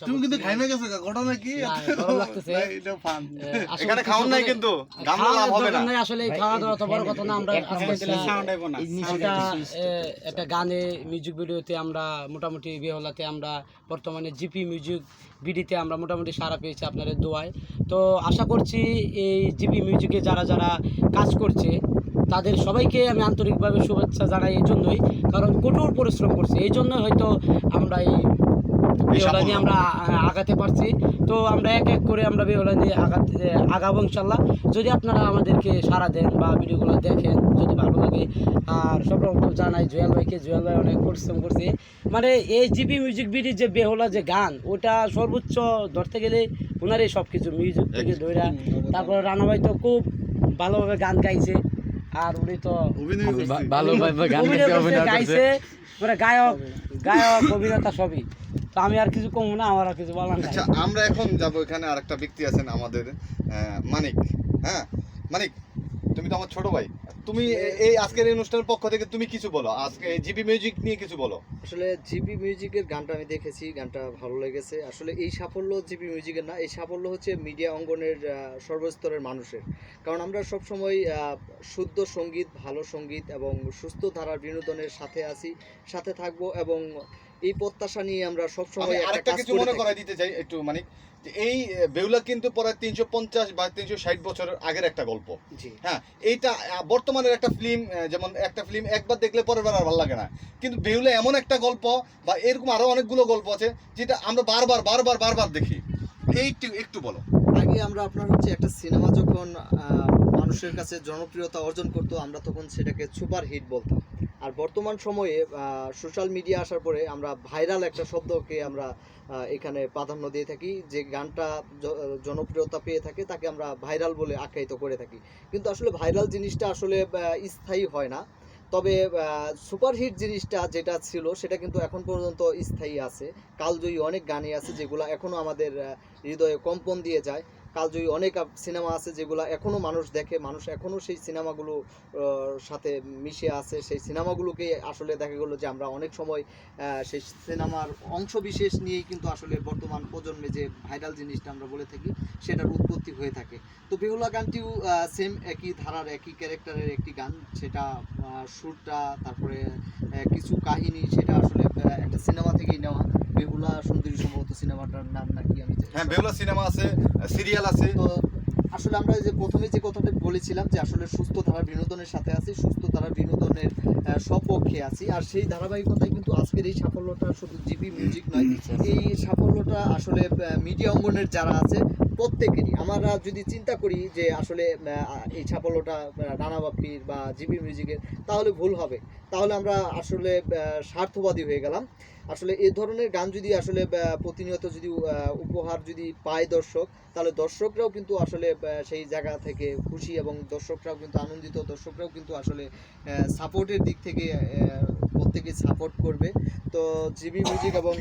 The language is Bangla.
তুমি কিন্তু করছি- খাই না গেছো ঘটনা কি? গরম লাগতেছে। এটা ফান এখানে নাই কিন্তু গামলা লাভ হবে না। আসলে খাওয়া দাওয়া তো বড় কথা না আমরা একটা- গানে মিউজিক ভিডিওতে আমরা মোটামুটি বেহলাতে আমরা বর্তমানে জিপি মিউজিক ভিডিওতে আমরা মোটামুটি সারা পেয়েছি আপনাদের দোয়ায়। তো আশা করছি এই জিপি মিউজিকে যারা যারা কাজ করছে তাদের সবাইকে আমি আন্তরিকভাবে শুভেচ্ছা জানাই এই জন্যই কারণ কঠোর পরিশ্রম করছে। এই জন্য হয়তো আমরা এই বেহলা নিয়ে আমরা আগাতে পারছি। তো আমরা এক এক করে আমরা বেহলা নিয়ে আগাতে আগাবো ইনশাল্লাহ। যদি আপনারা আমাদেরকে সারা দেন বা ভিডিওগুলো দেখেন যদি ভালো লাগে আর সব রকম জানাই জুয়েল ভাইকে জুয়েল ভাই অনেক পরিশ্রম করছে। মানে এই জিপি মিউজিক ভিডিও যে বেহলা যে গান ওটা সর্বোচ্চ ধরতে গেলে ওনারই সব কিছু মিউজিক থেকে ধইরা তারপর রানা ভাই তো খুব ভালোভাবে গান গাইছে আর উনি তো ভালোভাবে গান গাইছে মানে গায়ক গায়ক অভিনেতা সবই। আমি আর কিছু কমবো না আমার আর কিছু বলার নাই। আচ্ছা আমরা এখন যাব এখানে আরেকটা ব্যক্তি আছেন আমাদের মানিক হ্যাঁ? মানিক তুমি তো আমার ছোট ভাই। তুমি এই আজকের এই অনুষ্ঠানের পক্ষ থেকে তুমি কিছু বলো আজকে জিবি মিউজিক নিয়ে কিছু বলো। আসলে জিপি মিউজিকের গানটা আমি দেখেছি গানটা ভালো লেগেছে। আসলে এই সাফল্য জিপি মিউজিকের না এই সাফল্য হচ্ছে মিডিয়া অঙ্গনের সর্বস্তরের মানুষের। কারণ আমরা সবসময় আহ, শুদ্ধ সংগীত ভালো সংগীত এবং সুস্থ ধারার বিনোদনের সাথে আছি সাথে থাকব এবং এই প্রত্যাশা নিয়ে আমরা আমি সবসময় একটা আরেকটা কিছু মনে। করাই দিতে চাই একটু মানিক যে এই বেহুলা কিন্তু প্রায় তিনশো পঞ্চাশ বা তিনশো ষাট বছরের আগের একটা গল্প। হ্যাঁ এইটা বর্তমানের একটা ফিল্ম যেমন একটা ফিল্ম একবার দেখলে পরের বার আর ভালো লাগে না। কিন্তু বেহুলা এমন একটা গল্প বা এরকম আরও অনেকগুলো গল্প আছে যেটা আমরা বারবার বারবার বারবার দেখি। এইটু একটু বলো। আগে আমরা আপনার হচ্ছে একটা সিনেমা যখন আহ, মানুষের কাছে জনপ্রিয়তা অর্জন করতো আমরা তখন সেটাকে সুপার হিট বলতাম। আর বর্তমান সময়ে সোশ্যাল মিডিয়া আসার পরে আমরা ভাইরাল একটা শব্দকে আমরা এখানে প্রাধান্য দিয়ে থাকি। যে গানটা জনপ্রিয়তা পেয়ে থাকে, তাকে আমরা ভাইরাল বলে আখ্যায়িত করে থাকি। কিন্তু আসলে ভাইরাল জিনিসটা আসলে স্থায়ী হয় না। তবে সুপারহিট জিনিসটা যেটা ছিল, সেটা কিন্তু এখন পর্যন্ত স্থায়ী আছে। কালজয়ী অনেক গানই আছে যেগুলো এখনও আমাদের হৃদয়ে কম্পন দিয়ে যায়। কালজয়ী অনেক সিনেমা আছে যেগুলো এখনও মানুষ দেখে, মানুষ এখনও সেই সিনেমাগুলো সাথে মিশে আছে। সেই সিনেমাগুলোকে আসলে দেখা গেলো যে আমরা অনেক সময় সেই সিনেমার অংশ বিশেষ নিয়েই কিন্তু আসলে বর্তমান প্রজন্মে যে ভাইরাল জিনিসটা আমরা বলে থাকি, সেটার উৎপত্তি হয়ে থাকে। তো বেহুলা গানটিও সেম একই ধারার, একই ক্যারেক্টারের একটি গান। সেটা সুরটা, তারপরে কিছু কাহিনী, সেটা আসলে একটা সিনেমা থেকেই নেওয়া। বেহুলা সুন্দরী সম্ভবত সিনেমাটার নাম নাকি আমি হ্যাঁ বেহুলা সিনেমা আছে সিরিয়াল আছে। তো আসলে আমরা যে প্রথমে যে কথাটা বলেছিলাম যে আসলে সুস্থ ধারার বিনোদনের সাথে আছি সুস্থ ধারার বিনোদনের সপক্ষে আছি আর সেই ধারাবাহিকতায় কিন্তু আজকের এই সাফল্যটা শুধু জিপি মিউজিক নয় এই সাফল্যটা আসলে মিডিয়া অঙ্গনের যারা আছে প্রত্যেকেরই। আমরা যদি চিন্তা করি যে আসলে এই সাফল্যটা রানা বাপ্পির বা জিপি মিউজিকের তাহলে ভুল হবে। তাহলে আমরা আসলে স্বার্থবাদী হয়ে গেলাম। আসলে এ ধরনের গান যদি আসলে প্রতিনিয়ত যদি উপহার যদি পায় দর্শক, তাহলে দর্শকরাও কিন্তু আসলে সেই জায়গা থেকে খুশি এবং দর্শকরাও কিন্তু আনন্দিত। দর্শকরাও কিন্তু আসলে সাপোর্টের দিক থেকে প্রত্যেকে সাপোর্ট করবে। তো জিবি মিউজিক এবং